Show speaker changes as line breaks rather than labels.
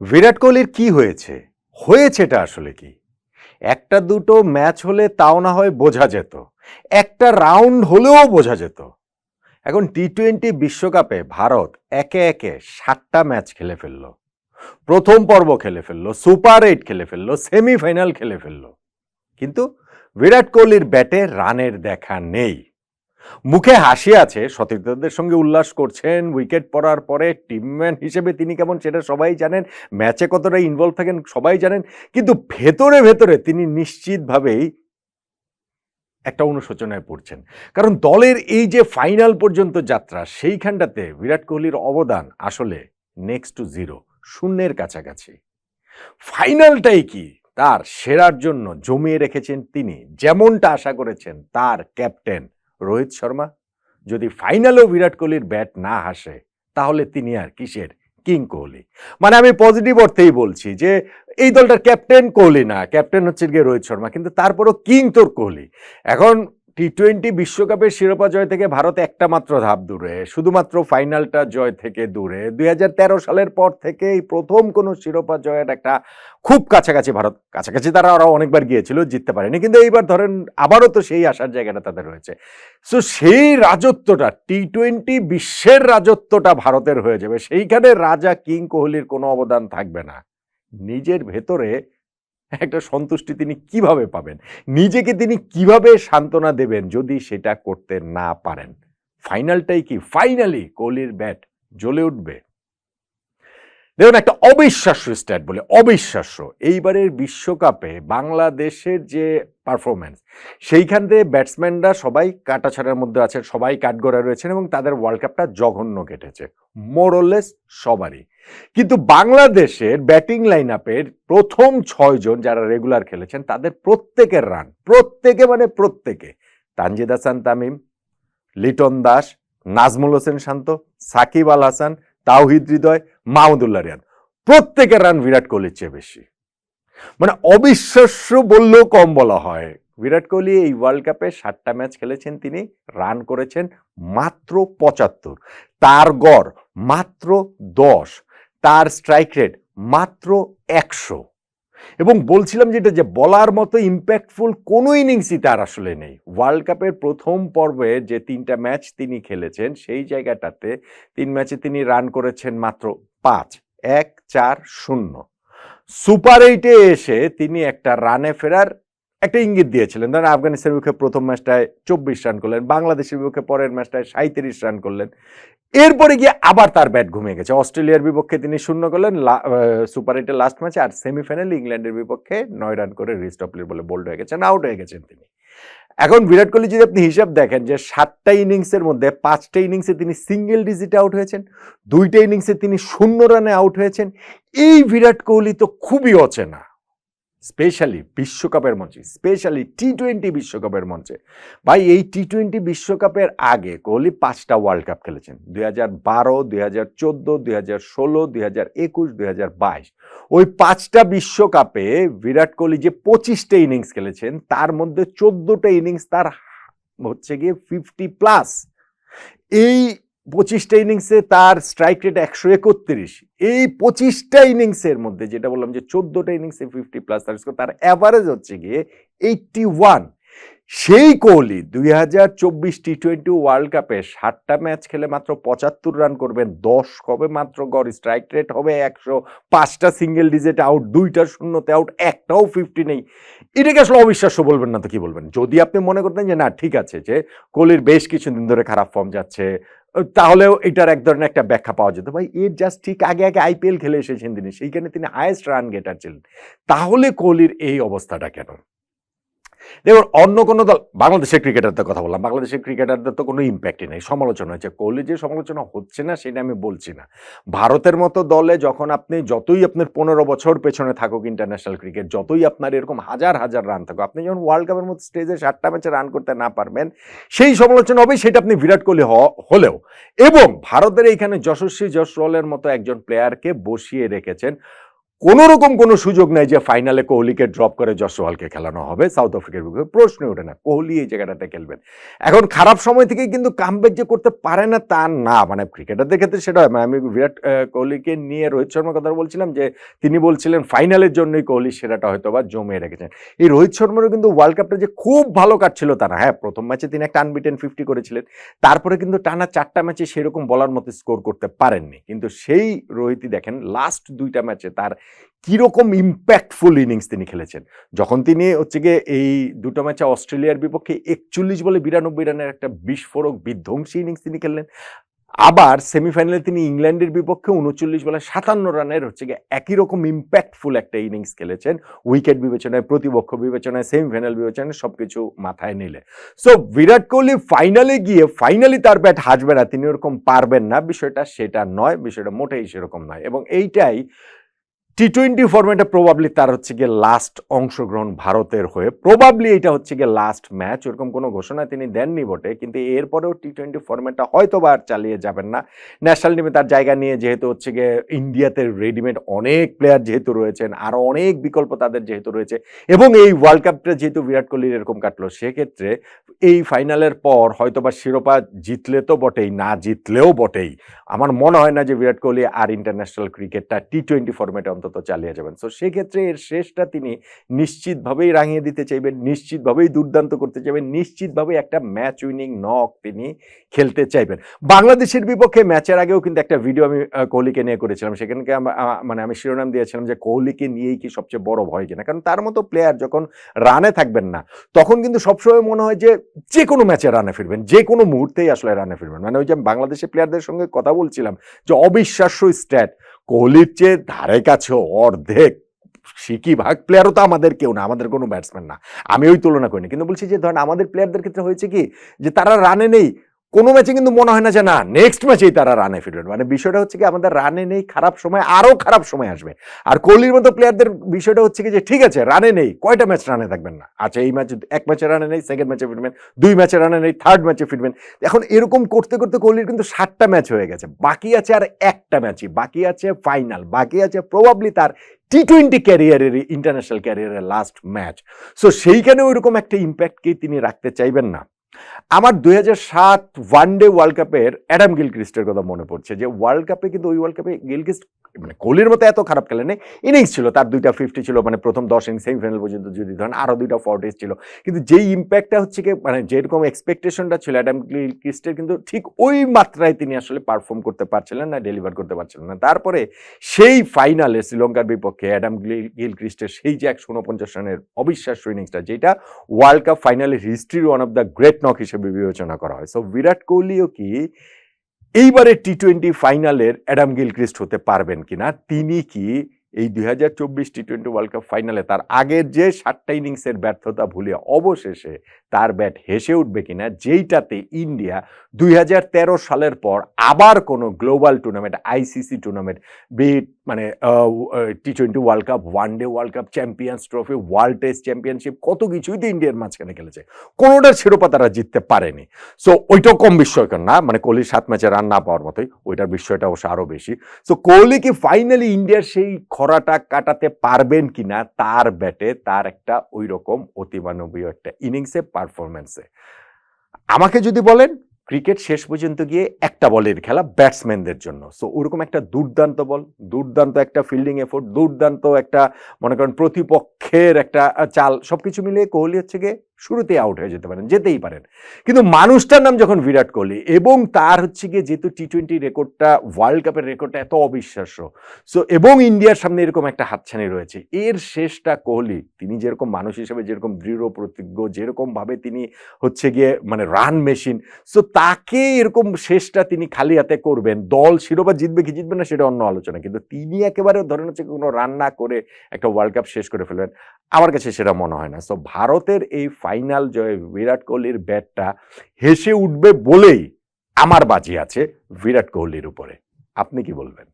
বিরাট কোহলির কি হয়েছে? হয়েছেটা আসলে কি? একটা দুটো ম্যাচ হলে তাও না হয় বোঝা যেত। একটা রাউন্ড হলেও বোঝা যেত। এখন টি টোয়েন্টি বিশ্বকাপে ভারত একে একে সাতটা ম্যাচ খেলে ফেলল। প্রথম পর্ব খেলে ফেলল, সুপার এইট খেলে ফেলল, সেমিফাইনাল খেলে ফেলল। কিন্তু বিরাট কোহলির ব্যাটে রানের দেখা নেই। মুখে হাসি আছে, সতীর্থদের সঙ্গে উল্লাস করছেন উইকেট পড়ার পরে টিমম্যান হিসেবে তিনি কেমন সেটা সবাই জানেন ম্যাচে কতটা ইনভলভ থাকেন সবাই জানেন, কিন্তু ভেতরে ভেতরে তিনি নিশ্চিতভাবেই একটা অনুশোচনায় পড়ছেন। কারণ দলের এই যে ফাইনাল পর্যন্ত যাত্রা, সেইখানটাতে বিরাট কোহলির অবদান আসলে নেক্সট টু জিরো শূন্যের কাছাকাছি। ফাইনালটাই কি? তার সেরার জন্য জমিয়ে রেখেছেন তিনি, যেমনটা আশা করেছেন তার ক্যাপ্টেন রোহিত শর্মা? যদি ফাইনালেও বিরাট কোহলির ব্যাট না আসে তাহলে তিনি আর কিসের? কিং কোহলি। মানে আমি পজিটিভ অর্থেই বলছি যে, এই দলটার ক্যাপ্টেন কোহলি না। ক্যাপ্টেন হচ্ছে গিয়ে রোহিত শর্মা। কিন্তু তারপরও কিং তোর কোহলি। এখন টি টোয়েন্টি বিশ্বকাপের শিরোপা জয় থেকে ভারত একটা মাত্র ধাপ দূরে, শুধুমাত্র ফাইনালটা জয় থেকে দূরে। দু হাজার তেরো সালের পর থেকে এই প্রথম কোনো শিরোপা জয়ের একটা খুব কাছাকাছি ভারত, কাছাকাছি তারা আরও অনেকবার গিয়েছিল, জিততে পারেনি। কিন্তু এইবার ধরেন আবারও তো সেই আসার জায়গাটা তাদের রয়েছে। সো সেই রাজত্বটা টি টোয়েন্টি বিশ্বের রাজত্বটা ভারতের হয়ে যাবে। সেইখানে রাজা কিং কোহলির কোনো অবদান থাকবে না। নিজের ভেতরে একটা সন্তুষ্টি তিনি কীভাবে পাবেন? নিজেকে তিনি কীভাবে সান্ত্বনা দেবেন যদি সেটা করতে না পারেন? ফাইনালটাই কি? ফাইনালি কোহলির ব্যাট জ্বলে উঠবে। দেখুন, একটা অবিশ্বাস্য স্ট্যাট বলে, অবিশ্বাস্য। এইবারের বিশ্বকাপে বাংলাদেশের যে পারফরমেন্স সেইখান থেকে ব্যাটসম্যানরা সবাই কাটাছাড়ার মধ্যে আছেন, সবাই কাঠগড়া রয়েছেন এবং তাদের ওয়ার্ল্ড কাপটা জঘন্য কেটেছে। মোরলেস সবারই। কিন্তু বাংলাদেশের ব্যাটিং লাইন আপের প্রথম ছয়জন যারা রেগুলার খেলেছেন, তাদের প্রত্যেকের রান প্রত্যেকে মানে প্রত্যেকে। তানজিদ হাসান, তামিম, লিটন দাস, নাজমুল হোসেন শান্ত, সাকিব আল হাসান তাওহিদ হৃদয়, মাহমুদুল্লাহ রিয়ান প্রত্যেকের রান বিরাট কোহলির চেয়ে বেশি। মানে অবিশ্বাস্য বললেও কম বলা হয়। বিরাট কোহলি এই ওয়ার্ল্ড কাপে সাতটা ম্যাচ খেলেছেন তিনি রান করেছেন মাত্র পঁচাত্তর। তার গড় মাত্র দশ। তার স্ট্রাইক রেট মাত্র একশো। এবং বলছিলাম যেটা যে বলার মতো ইম্প্যাক্টফুল কোনো ইনিংসই তার আসলে নেই। ওয়ার্ল্ড কাপের প্রথম পর্বে যে তিনটা ম্যাচ তিনি খেলেছেন, সেই জায়গাটাতে তিন ম্যাচে তিনি রান করেছেন মাত্র পাঁচ, এক, চার, শূন্য। সুপার এইটে এসে তিনি একটা রানে ফেরার একটা ইঙ্গিত দিয়েছিলেন, ধরেন আফগানিস্তানের বিপক্ষে প্রথম ম্যাচটায় চব্বিশ রান করলেন, বাংলাদেশের বিপক্ষে পরের ম্যাচটায় সাঁত্রিশ রান করলেন। এরপরে গিয়ে আবার তার ব্যাট ঘুমিয়ে গেছে। অস্ট্রেলিয়ার বিপক্ষে তিনি শূন্য করলেন সুপার এইটের লাস্ট ম্যাচে, আর সেমিফাইনাল ইংল্যান্ডের বিপক্ষে নয় রান করে রিস্টপলির বলে বোল্ড হয়ে গেছেন, আউট হয়ে গেছেন তিনি। এখন বিরাট কোহলি যদি আপনি হিসাব দেখেন যে সাতটা ইনিংসের মধ্যে পাঁচটা ইনিংসে তিনি সিঙ্গেল ডিজিটে আউট হয়েছেন, দুইটা ইনিংসে তিনি শূন্য রানে আউট হয়েছেন, এই বিরাট কোহলি তো খুবই অচেনা। স্পেশালি বিশ্বকাপের মঞ্চে, স্পেশালি টি টোয়েন্টি বিশ্বকাপের মঞ্চে। ভাই, এই টি টোয়েন্টি বিশ্বকাপের আগে কোহলি পাঁচটা ওয়ার্ল্ড কাপ খেলেছেন। দুই হাজার বারো, দুই হাজার চোদ্দ, দুই হাজার ষোলো, দুই হাজার একুশ, দুই হাজার বাইশ। ওই পাঁচটা বিশ্বকাপে বিরাট কোহলি যে পঁচিশটা ইনিংস খেলেছেন, তার মধ্যে চোদ্দোটা ইনিংস তার হচ্ছে গিয়ে ফিফটি প্লাস এই পঁচিশটা ইনিংসে তার স্ট্রাইক রেট একশো একত্রিশ। এই পঁচিশটা ইনিংসের মধ্যে যেটা বললাম যে চোদ্দটা ইনিংসে ফিফটি প্লাস তার score, তার অ্যাভারেজ হচ্ছে গিয়ে এইটটি ওয়ান সেই কোহলি দুই হাজার চব্বিশ টি টোয়েন্টি ওয়ার্ল্ড কাপে ষাটটা ম্যাচ খেলে মাত্র পঁচাত্তর রান করবেন। দশ কবে মাত্র গড় স্ট্রাইক রেট হবে একশো। পাঁচটা সিঙ্গেল ডিজিট আউট দুইটা শূন্যতে আউট একটাও ফিফটি নেই। এটাকে আসলে অবিশ্বাস্য বলবেন না তো কি বলবেন? যদি আপনি মনে করতেন যে না ঠিক আছে যে কোহলির বেশ কিছুদিন ধরে খারাপ ফর্ম যাচ্ছে তাহলেও এটার এক ধরনের একটা ব্যাখ্যা পাওয়া যেত। ভাই, এর জাস্ট ঠিক আগে আগে আইপিএল খেলে এসেছেন তিনি, সেইখানে তিনি হায়েস্ট রান গেটার ছিলেন। তাহলে কোহলির এই অবস্থাটা কেন? দেখুন, অন্য কোনো দল, বাংলাদেশের ক্রিকেটারদের কথা বললাম। বাংলাদেশের ক্রিকেটারদের তো কোনো ইম্প্যাক্টই নেই। সমালোচনা হচ্ছে। কোহলি যে সমালোচনা হচ্ছে না, সেটা আমি বলছি না। ভারতের মতো দলে যখন আপনি যতই আপনার পনেরো বছর পেছনে থাকুক ইন্টারন্যাশনাল ক্রিকেট যতই আপনার এরকম হাজার হাজার রান থাকুক, আপনি যখন ওয়ার্ল্ড কাপের মতো স্টেজে সাতটা ম্যাচে রান করতে না পারবেন, সেই সমালোচনা হবে, সেটা আপনি বিরাট কোহলি হলেও। এবং ভারতের এইখানে যশস্বী জসওয়ালের মতো একজন প্লেয়ারকে বসিয়ে রেখেছেন কোনো রকম কোনো সুযোগ নাই যে ফাইনালে কোহলিকে ড্রপ করে জসওয়ালকে খেলানো হবে। সাউথ আফ্রিকার বিপক্ষে প্রশ্ন ওঠে না, কোহলি এই জায়গাটাতে খেলবেন। এখন খারাপ সময় থেকে কিন্তু কামব্যাক যে করতে পারে না তা না। মানে ক্রিকেটারদের ক্ষেত্রে সেটা হয়। মানে আমি বিরাট কোহলিকে নিয়ে রোহিত শর্মার কথা বলছিলাম যে তিনি বলছিলেন ফাইনালের জন্যই কোহলি সেরাটা হয়তো বা জমিয়ে রেখেছেন। এই রোহিত শর্মারও কিন্তু ওয়ার্ল্ড কাপটা যে খুব ভালো কাটছিল তা না। হ্যাঁ প্রথম ম্যাচে তিনি একটা আনবিটেন ফিফটি করেছিলেন। তারপরে কিন্তু টানা চারটা ম্যাচে সেরকম বলার মতো স্কোর করতে পারেননি। কিন্তু সেই রোহিতই দেখেন লাস্ট দুইটা ম্যাচে তার কীরকম ইম্প্যাক্টফুল ইনিংস তিনি খেলেছেন? যখন তিনি হচ্ছে গিয়ে এই দুটো ম্যাচে অস্ট্রেলিয়ার বিপক্ষে একচল্লিশ বলে বিরানব্বই রানের একটা বিস্ফোরক, বিধ্বংসী ইনিংস তিনি খেললেন। আবার সেমিফাইনালে তিনি ইংল্যান্ডের বিপক্ষে উনচল্লিশ বলে সাতান্ন রানের হচ্ছে গিয়ে একই রকম ইম্প্যাক্টফুল একটা ইনিংস খেলেছেন। উইকেট বিবেচনায়, প্রতিপক্ষ বিবেচনায় সেমিফাইনাল বিবেচনায় সবকিছু মাথায় নিলে। সো বিরাট কোহলি ফাইনালে গিয়ে ফাইনালি তার ব্যাট হাসবে না, তিনি ওরকম পারবেন না। বিষয়টা সেটা নয়, বিষয়টা মোটেই সেরকম নয়। এবং এইটাই টি টোয়েন্টি ফর্মেটে প্রবাবলি তার হচ্ছে গিয়ে লাস্ট অংশগ্রহণ ভারতের হয়ে। প্রবাবলি এটা হচ্ছে গিয়ে লাস্ট ম্যাচ ওরকম কোনো ঘোষণা তিনি দেননি বটে, কিন্তু এরপরেও টি টোয়েন্টি ফর্মেটটা হয়তো বা আর চালিয়ে যাবেন না। ন্যাশনাল টিমে তার জায়গা নিয়ে যেহেতু হচ্ছে গিয়ে ইন্ডিয়াতে রেডিমেড অনেক প্লেয়ার যেহেতু রয়েছেন আরও অনেক বিকল্প তাদের যেহেতু রয়েছে, এবং এই ওয়ার্ল্ড কাপটা যেহেতু বিরাট কোহলির এরকম কাটলো, সেক্ষেত্রে এই ফাইনালের পর হয়তো বা শিরোপা জিতলে তো বটেই, না জিতলেও বটেই। আমার মনে হয় না যে বিরাট কোহলি আর ইন্টারন্যাশনাল ক্রিকেটটা টি টোয়েন্টি ফর্মেটে অন্তত চালিয়ে যাবেন। সো সেক্ষেত্রে এর শেষটা তিনি নিশ্চিতভাবেই রাঙিয়ে দিতে চাইবেন, নিশ্চিতভাবেই দুর্দান্ত করতে চাইবেন নিশ্চিতভাবেই একটা ম্যাচ উইনিং নক তিনি খেলতে চাইবেন। বাংলাদেশের বিপক্ষে ম্যাচের আগেও কিন্তু একটা ভিডিও আমি কোহলিকে নিয়ে করেছিলাম। সেখানকে মানে আমি শিরোনাম দিয়েছিলাম যে কোহলিকে নিয়েই কি সবচেয়ে বড় ভয় কিনা। কারণ তার মতো প্লেয়ার যখন রানে থাকবেন না, তখন কিন্তু সবসময় মনে হয় যে যে কোনো ম্যাচে রানে ফিরবেন যে কোনো মুহূর্তেই আসলে রানে ফিরবেন। মানে ওই যে বাংলাদেশের প্লেয়ারদের সঙ্গে কথা বলছিলাম যে অবিশ্বাস্য স্ট্যাট কোহলির চেয়ে ধারে কাছে অর্ধেক সিকি ভাগ প্লেয়ারও তো আমাদের কেউ না, আমাদের কোনো ব্যাটসম্যান না। আমি ওই তুলনা করিনি। কিন্তু বলছি যে, ধরেন আমাদের প্লেয়ারদের ক্ষেত্রে হয়েছে কি? যে, তারা রানে নেই কোনো ম্যাচে কিন্তু মনে হয় না যে না নেক্সট ম্যাচেই তারা রানে ফিরবেন। মানে বিষয়টা হচ্ছে কি, আমাদের রানে নেই, খারাপ সময়, আরও খারাপ সময় আসবে। আর কোহলির মতো প্লেয়ারদের বিষয়টা হচ্ছে কি যে, ঠিক আছে রানে নেই, কয়টা ম্যাচ রানে থাকবেন না? আচ্ছা এই ম্যাচে এক ম্যাচে রানে নেই সেকেন্ড ম্যাচে ফিরবেন, দুই ম্যাচে রানে নেই থার্ড ম্যাচে ফিরবেন। এখন এরকম করতে করতে কোহলির কিন্তু সাতটা ম্যাচ হয়ে গেছে। বাকি আছে আর একটা ম্যাচই বাকি আছে ফাইনাল বাকি আছে প্রবাবলি তার টি টোয়েন্টি ক্যারিয়ারের ইন্টারন্যাশনাল ক্যারিয়ারের লাস্ট ম্যাচ সো সেইখানে ওইরকম একটা ইম্প্যাক্টকেই তিনি রাখতে চাইবেন না? আমার দুই সাত ওয়ান ডে ওয়ার্ল্ড কাপের অ্যাডাম গিলক্রিস্টের কথা মনে পড়ছে যে ওয়ার্ল্ড কাপে কিন্তু ওই ওয়ার্ল্ড কাপে গিলক্রিস্ট মানে কোহলির মতো এত খারাপ খেলে নেই। ইনিংস ছিল, তার দুইটা ফিফটি ছিল মানে প্রথম দশ ইনিংস সেমিফাইনাল পর্যন্ত যদি ধরেন আরও দুইটা ফর্টিস ছিল। কিন্তু যেই ইম্প্যাক্টটা হচ্ছে কি মানে যেরকম এক্সপেকটেশনটা ছিল অ্যাডাম ক্রিস্টের কিন্তু ঠিক ওই মাত্রায় তিনি আসলে পারফর্ম করতে পারছিলেন না ডেলিভার করতে পারছিলেন না। তারপরে সেই ফাইনালে শ্রীলঙ্কার বিপক্ষে অ্যাডাম গিল ক্রিস্টের সেই যে একশো উনপঞ্চাশ রানের অবিশ্বাস্য ইনিংসটা যেটা ওয়ার্ল্ড কাপ ফাইনালের হিস্ট্রির one of the great knock হিসেবে বিবেচনা করা হয়। সো বিরাট কোহলিও কি এইবারে টি টোয়েন্টি ফাইনালের অ্যাডাম গিলক্রিস্ট হতে পারবেন কিনা? তিনি কি এই দুই হাজার চব্বিশ টি টোয়েন্টি ওয়ার্ল্ড কাপ ফাইনালে তার আগের যে সাতটা ইনিংসের ব্যর্থতা ভুলে অবশেষে তার ব্যাট হেসে উঠবে কিনা? যেইটাতে ইন্ডিয়া দুই হাজার তেরো সালের পর আবার কোনো গ্লোবাল টুর্নামেন্ট আইসিসি টুর্নামেন্ট বি মানে T twenty world cup one day world cup champions trophy world test championship কত কিছুই তো ইন্ডিয়ার মাঝখানে খেলেছে। কোনোটার শিরোপা তারা জিততে পারেনি। সো ওইটাও কম বিস্ময়কর না? মানে কোহলির সাত ম্যাচে রান না পাওয়ার মতোই, ওইটার বিষয়টা অবশ্য আরও বেশি। সো কোহলি কি ফাইনালি ইন্ডিয়ার সেই খরাটা কাটাতে পারবেন কিনা? তার ব্যাটে তার একটা ওই রকম অতিমানবীয় একটা ইনিংসে পারফরমেন্সে আমাকে যদি বলেন ক্রিকেট শেষ পর্যন্ত গিয়ে একটা বলের খেলা ব্যাটসম্যানদের জন্য। সো ওরকম একটা দুর্দান্ত বল, দুর্দান্ত একটা ফিল্ডিং এফোর্ট দুর্দান্ত একটা, মনে করেন, প্রতিপক্ষের একটা চাল সব কিছু মিলিয়ে কোহলি হচ্ছে গিয়ে শুরুতেই আউট হয়ে যেতে পারেন, যেতেই পারেন। কিন্তু মানুষটার নাম যখন বিরাট কোহলি এবং তার হচ্ছে গিয়ে যেহেতু টি টোয়েন্টি রেকর্ডটা ওয়ার্ল্ড কাপের রেকর্ডটা এত অবিশ্বাস্য সো এবং ইন্ডিয়ার সামনে এরকম একটা হাতছানি রয়েছে, এর শেষটা কোহলি, তিনি যেরকম মানুষ হিসেবে যেরকম দৃঢ়, প্রতিজ্ঞ, যেরকমভাবে তিনি হচ্ছে গিয়ে মানে রান মেশিন সো তাকে এরকম শেষটা তিনি খালি হাতে করবেন, দল শিরোপা জিতবে কি জিতবে না সেটা অন্য আলোচনা, কিন্তু তিনি একেবারে ধরেন হচ্ছে কোনো রান না করে একটা ওয়ার্ল্ড কাপ শেষ করে ফেলবেন, আমার কাছে সেটা মনে হয় না। সো ভারতের এই ফাইনাল জয়ে বিরাট কোহলির ব্যাটটা হেসে উঠবে বলেই আমার বাজি আছে বিরাট কোহলির উপরে। আপনি কি বলবেন?